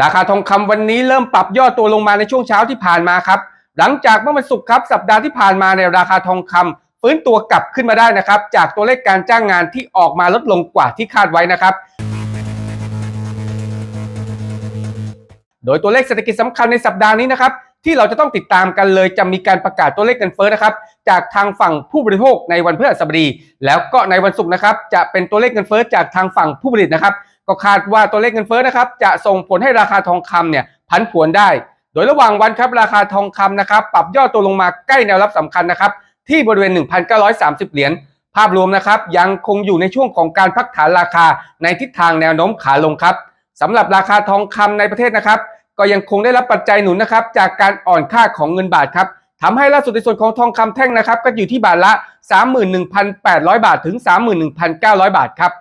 ราคาทองคำวันนี้เริ่มปรับย่อตัวลงมาในช่วงเช้าที่ผ่านมาครับ หลังจากเมื่อวันศุกร์ครับสัปดาห์ที่ผ่านมาในราคาทองคำฟื้นตัวกลับขึ้นมาได้นะครับ จากตัวเลขการจ้างงานที่ออกมาลดลงกว่าที่คาดไว้นะครับ โดยตัวเลขเศรษฐกิจสำคัญในสัปดาห์นี้นะครับ ที่เราจะต้องติดตามกันเลยจะมีการประกาศตัวเลขเงินเฟ้อนะครับ จากทางฝั่งผู้บริโภคในวันพฤหัสบดี แล้วก็ในวันศุกร์นะครับ จะเป็นตัวเลขเงินเฟ้อจากทางฝั่งผู้ผลิตนะครับ ก็คาดว่าตัวเลขเงินเฟ้อนะครับ จะส่งผลให้ราคาทองคำเนี่ยผันผวนได้ โดยระหว่างวันครับราคาทองคำนะครับปรับย่อตัวลงมาใกล้แนวรับสำคัญนะครับ ที่บริเวณ 1,930 เหรียญภาพรวมนะครับยังคงอยู่ในช่วงของการพักฐานราคาในทิศทางแนวโน้มขาลงครับสำหรับราคาทองคำในประเทศนะครับ ก็ยังคงได้รับปัจจัยหนุนนะครับจากการอ่อนค่าของเงินบาทครับทำให้ล่าสุดในส่วนของทองคำแท่งนะครับก็อยู่ที่บาทละ 31,800 บาทถึง 31,900 บาทครับ